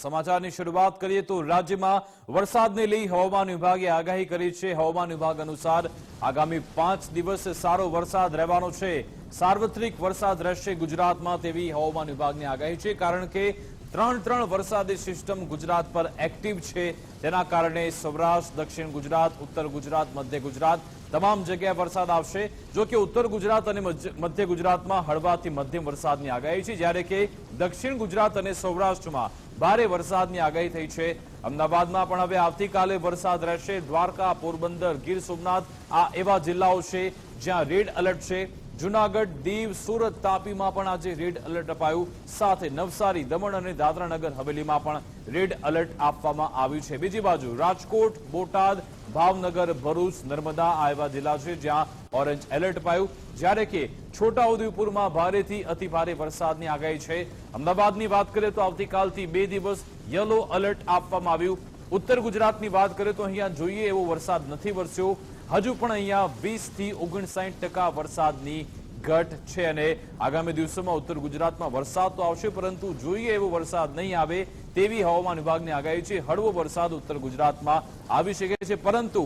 સમાચારની શરૂઆત કરીએ તો રાજ્યમાં વરસાદને લઈ હવામાન વિભાગે આગાહી કરી છે. હવામાન વિભાગ અનુસાર આગામી પાંચ દિવસ સારો વરસાદ રહેવાનો છે. સાર્વત્રિક વરસાદ રહેશે ગુજરાતમાં તેવી હવામાન વિભાગની આગાહી છે, કારણ કે ત્રણ ત્રણ વરસાદી સિસ્ટમ ગુજરાત પર એક્ટિવ છે. તેના કારણે સૌરાષ્ટ્ર, દક્ષિણ ગુજરાત, ઉત્તર ગુજરાત, મધ્ય ગુજરાત તમામ જગ્યાએ વરસાદ આવશે. જો કે ઉત્તર ગુજરાત અને મધ્ય ગુજરાતમાં હળવાથી મધ્યમ વરસાદની આગાહી છે. જ્યારે કે દક્ષિણ ગુજરાત અને સૌરાષ્ટ્રમાં ભારે વરસાદની આગાહી થઈ છે. અમદાવાદમાં પણ હવે આવતીકાલે વરસાદ રહેશે. દ્વારકા, પોરબંદર, ગીર સોમનાથ આ એવા જિલ્લાઓ છે જ્યાં રેડ એલર્ટ છે. જુનાગઢ દીવ સુરત તાપીમાં પણ આજે રેડ એલર્ટ અપાયું. સાથે નવસારી, દમણ અને દાદરાનગર હવેલીમાં પણ રેડ એલર્ટ આપવામાં આવ્યું છે. બીજી બાજુ રાજકોટ, બોટાદ, ભાવનગર, ભરૂચ, નર્મદા આ એવા જિલ્લા છે જ્યાં ઓરેન્જ એલર્ટ અપાયું. જ્યારે કે છોટાઉદેપુરમાં ભારેથી અતિ ભારે વરસાદની આગાહી છે. અમદાવાદની વાત કરીએ તો આવતીકાલથી બે દિવસ યલો એલર્ટ આપવામાં આવ્યું. ઉત્તર ગુજરાતની વાત કરીએ તો અહીંયા જોઈએ એવો વરસાદ નથી વરસ્યો. હજુ પણ અહીંયા વીસથી ઓગણસાઠ ટકા વરસાદની ઘટ છે અને આગામી દિવસોમાં ઉત્તર ગુજરાતમાં વરસાદ તો આવશે, પરંતુ જોઈએ એવો વરસાદ નહીં આવે તેવી હવામાન વિભાગની આગાહી છે. હળવો વરસાદ ઉત્તર ગુજરાતમાં આવી શકે છે, પરંતુ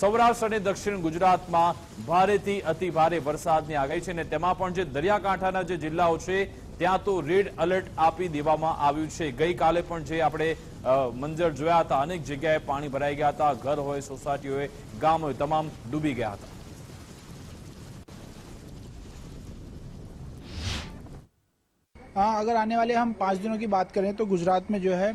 સૌરાષ્ટ્ર અને દક્ષિણ ગુજરાતમાં ભારેથી અતિ ભારે વરસાદની આગાહી છે અને તેમાં પણ જે દરિયાકાંઠાના જે જિલ્લાઓ છે ત્યાં તો રેડ એલર્ટ આપી દેવામાં આવ્યું છે ગઈકાલે પણ જે આપણે અ, મંજર જોયા હતા અનેક જગ્યાએ પાણી ભરાઈ ગયા હતા ઘર હોય સોસાયટી હોય ગામ હોય તમામ ડૂબી ગયા હતા हाँ अगर आने वाले हम पाँच दिनों की बात करें तो गुजरात में जो है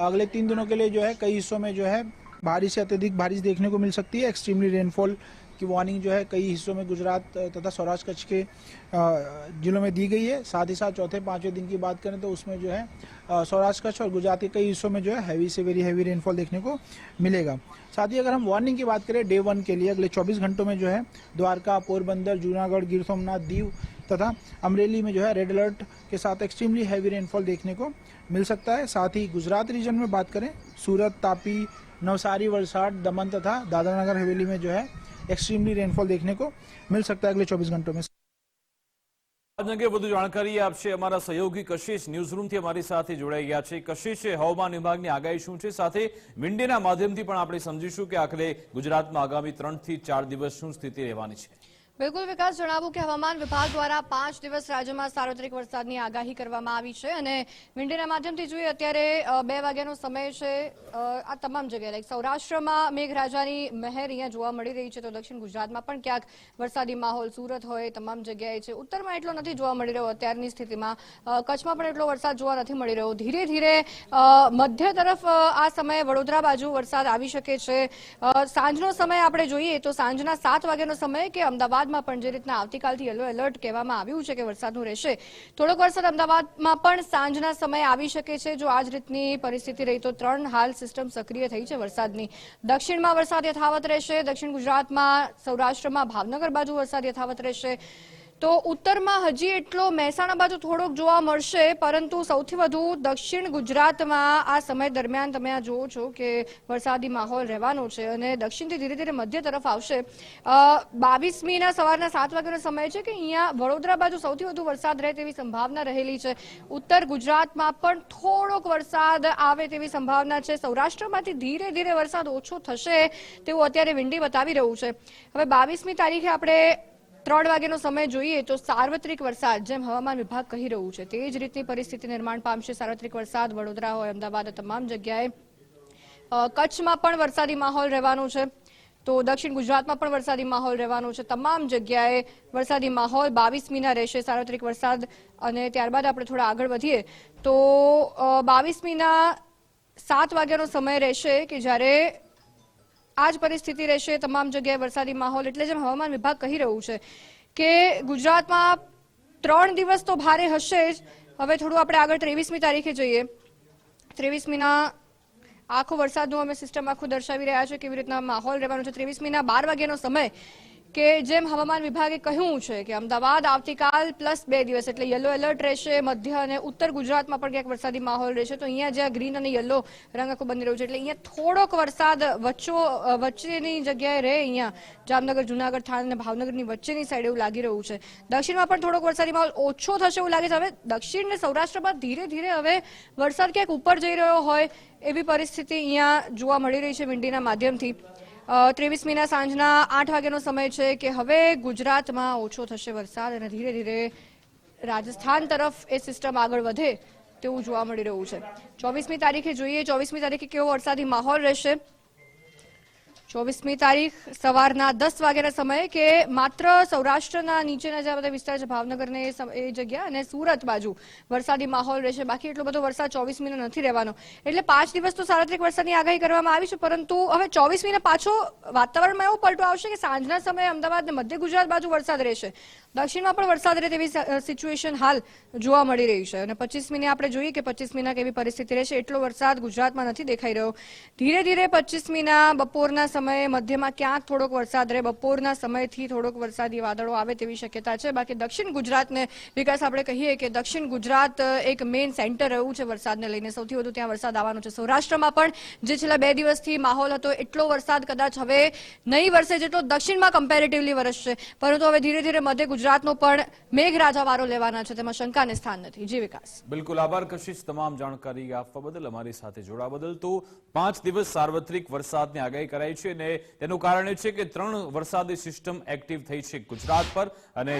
अगले तीन दिनों के लिए जो है कई हिस्सों में जो है भारी से अत्यधिक बारिश देखने को मिल सकती है एक्सट्रीमली रेनफॉल की वार्निंग जो है कई हिस्सों में गुजरात तथा सौराष्ट्र कच्छ के जिलों में दी गई है। साथ ही साथ चौथे पाँचवें दिन की बात करें तो उसमें जो है सौराष्ट्र कच्छ और गुजरात के कई हिस्सों में जो है हैवी से वेरी हैवी रेनफॉल देखने को मिलेगा। साथ ही अगर हम वार्निंग की बात करें डे वन के लिए अगले 24 घंटों में जो है, द्वारका, पोरबंदर, जूनागढ़, गिर सोमनाथ, दीव तथा अमरेली में जो है रेड अलर्ट के साथ एक्सट्रीमली हैवी रेनफॉल देखने को मिल सकता है। साथ ही गुजरात रीजन में बात करें, सूरत, तापी, नवसारी, वलसाड, दमन तथा दादरा नगर हवेली में जो है एक्सट्रीमली रेनफॉल देखने को मिल सकता है अगले 24 घंटों में આજ અંગે વધુ જાણકારી આપશે અમારા સહયોગી કશિશ ન્યૂઝરૂમથી અમારી સાથે જોડાઈ ગયા છે કશિશ હવામાન વિભાગની આગાહી શું છે સાથે વિન્ડીના માધ્યમથી પણ આપણે સમજીશું કે આખરે ગુજરાતમાં આગામી ત્રણ થી ચાર દિવસ શું સ્થિતિ રહેવાની છે બિલકુલ વિકાસ જણાવું કે હવામાન વિભાગ દ્વારા પાંચ દિવસ રાજ્યમાં સાર્વત્રિક વરસાદની આગાહી કરવામાં આવી છે અને વિન્ડીના માધ્યમથી જોઈએ અત્યારે બે વાગ્યાનો સમય છે. આ તમામ જગ્યાએ લાઈક સૌરાષ્ટ્રમાં મેઘરાજાની મહેર અહીંયા જોવા મળી રહી છે તો દક્ષિણ ગુજરાતમાં પણ ક્યાંક વરસાદી માહોલ, સુરત હોય, તમામ જગ્યાએ છે. ઉત્તરમાં એટલો નથી જોવા મળી રહ્યો અત્યારની સ્થિતિમાં. કચ્છમાં પણ એટલો વરસાદ જોવા નથી મળી રહ્યો. ધીરે ધીરે મધ્ય તરફ આ સમયે વડોદરા બાજુ વરસાદ આવી શકે છે. સાંજનો સમય આપણે જોઈએ તો સાંજના સાત વાગ્યાનો સમય કે અમદાવાદમાં પણ જે રીતના આવતીકાલથી યલો એલર્ટ કહેવામાં આવ્યું છે કે વરસાદનું રહેશે, થોડોક વરસાદ અમદાવાદમાં પણ સાંજના સમયે આવી શકે છે. જો આ જ રીતની પરિસ્થિતિ રહી તો ત્રણ હાલ સિસ્ટમ સક્રિય થઈ છે વરસાદની. દક્ષિણમાં વરસાદ યથાવત રહેશે, દક્ષિણ ગુજરાતમાં સૌરાષ્ટ્રમાં ભાવનગર બાજુ વરસાદ યથાવત રહેશે. તો ઉત્તરમાં હજી એટલો મહેસાણા બાજુ થોડોક જોવા મળશે, પરંતુ સૌથી વધુ દક્ષિણ ગુજરાતમાં આ સમય દરમિયાન તમે આ જુઓ છો કે વરસાદી માહોલ રહેવાનો છે અને દક્ષિણથી ધીરે ધીરે મધ્ય તરફ આવશે. બાવીસમીના સવારના સાત વાગ્યાનો સમય છે કે અહીંયા વડોદરા બાજુ સૌથી વધુ વરસાદ રહે તેવી સંભાવના રહેલી છે. ઉત્તર ગુજરાતમાં પણ થોડોક વરસાદ આવે તેવી સંભાવના છે. સૌરાષ્ટ્રમાંથી ધીરે ધીરે વરસાદ ઓછો થશે તેવું અત્યારે વિંડી બતાવી રહ્યું છે. હવે બાવીસમી તારીખે આપણે ત્રણ વાગ્યાનો સમય જોઈએ તો સાર્વત્રિક વરસાદ, જેમ હવામાન વિભાગ કહી રહ્યું છે, તે જ રીતની પરિસ્થિતિ નિર્માણ પામશે. સાર્વત્રિક વરસાદ, વડોદરા હોય, અમદાવાદ તમામ જગ્યાએ કચ્છમાં પણ વરસાદી માહોલ રહેવાનો છે. તો દક્ષિણ ગુજરાતમાં પણ વરસાદી માહોલ રહેવાનો છે. તમામ જગ્યાએ વરસાદી માહોલ બાવીસમીના રહેશે સાર્વત્રિક વરસાદ. અને ત્યારબાદ આપણે થોડા આગળ વધીએ તો બાવીસમીના સાત વાગ્યાનો સમય રહેશે કે જ્યારે આ જ પરિસ્થિતિ રહેશે, તમામ જગ્યાએ વરસાદી માહોલ, એટલે જેમ હવામાન વિભાગ કહી રહ્યું છે કે ગુજરાતમાં ત્રણ દિવસ તો ભારે હશે જ. હવે થોડું આપણે આગળ ત્રેવીસમી તારીખે જઈએ. ત્રેવીસમીના આખો વરસાદનું અમે સિસ્ટમ આખું દર્શાવી રહ્યા છે કેવી રીતના માહોલ રહેવાનો છે. ત્રેવીસમીના બાર વાગ્યાનો સમય કે જેમ હવામાન વિભાગે કહ્યું છે કે અમદાવાદ આવતીકાલ પ્લસ બે દિવસ એટલે યલો એલર્ટ રહેશે, મધ્ય અને ઉત્તર ગુજરાતમાં પણ ક્યાંક વરસાદી માહોલ રહેશે. તો અહીંયા જ્યાં ગ્રીન અને યલો રંગ આખું બની રહ્યું છે એટલે અહીંયા થોડોક વરસાદ વચ્ચો વચ્ચેની જગ્યાએ રહે. અહીંયા જામનગર, જુનાગઢ, થાણ અને ભાવનગરની વચ્ચેની સાઈડ એવું લાગી રહ્યું છે. દક્ષિણમાં પણ થોડોક વરસાદી માહોલ ઓછો થશે એવું લાગે છે. હવે દક્ષિણ અને સૌરાષ્ટ્રમાં ધીરે ધીરે હવે વરસાદ ક્યાંક ઉપર જઈ રહ્યો હોય એવી પરિસ્થિતિ અહીંયા જોવા મળી રહી છે વિંડીના માધ્યમથી. ત્રેવીસમીના સાંજના આઠ વાગ્યાનો સમય છે કે હવે ગુજરાતમાં ઓછો થશે વરસાદ અને ધીરે ધીરે રાજસ્થાન તરફ એ સિસ્ટમ આગળ વધે તેવું જોવા મળી રહ્યું છે. ચોવીસમી તારીખે જોઈએ, ચોવીસમી તારીખે કેવો વરસાદી માહોલ રહેશે? ચોવીસમી તારીખ સવારના દસ વાગ્યાના સમયે કે માત્ર સૌરાષ્ટ્રના નીચેના જે બધા વિસ્તાર છે, ભાવનગરને એ જગ્યા અને સુરત બાજુ વરસાદી માહોલ રહેશે. બાકી એટલો બધો વરસાદ ચોવીસમીનો નથી રહેવાનો. એટલે પાંચ દિવસ તો સાર્વત્રિક વરસાદની આગાહી કરવામાં આવી છે, પરંતુ હવે ચોવીસમીને પાછો વાતાવરણમાં એવો પલટો આવશે કે સાંજના સમયે અમદાવાદ અને મધ્ય ગુજરાત બાજુ વરસાદ રહેશે. દક્ષિણમાં પણ વરસાદ રહે તેવી સિચ્યુએશન હાલ જોવા મળી રહી છે. અને પચીસમીને આપણે જોઈએ કે પચીસમીના કેવી પરિસ્થિતિ રહેશે. એટલો વરસાદ ગુજરાતમાં નથી દેખાઈ રહ્યો. ધીરે ધીરે પચીસમીના બપોરના સમયે મધ્યમાં ક્યાંક થોડોક વરસાદ રહે, બપોરના સમયથી થોડોક વરસાદી વાદળો આવે તેવી શક્યતા છે. બાકી દક્ષિણ ગુજરાતને વિકાસ આપણે કહીએ કે દક્ષિણ ગુજરાત એક મેઇન સેન્ટર રહ્યું છે વરસાદને લઈને. સૌથી વધુ ત્યાં વરસાદ આવવાનો છે સૌરાષ્ટ્રમાં પણ, જે છેલ્લા બે દિવસથી માહોલ હતો, એટલો વરસાદ કદાચ હવે નહીં વરસે જેટલો દક્ષિણમાં કમ્પેરેટિવલી વરસશે. પરંતુ હવે ધીરે ધીરે મધ્ય ગુજરાતનો પણ મેઘરાજા વારો લેવાના છે. તેમાં શંકાને સ્થાન નથી. જી વિકાસ. બિલકુલ. આભાર કશિશ તમામ જાણકારી આપવા બદલ. અમારી સાથે જોડાવા બદલ તો પાંચ દિવસ સાર્વત્રિક વરસાદની આગાહી કરાઈ છે. અને તેનું કારણ એ છે કે ત્રણ વરસાદી સિસ્ટમ એક્ટિવ થઈ છે ગુજરાત પર અને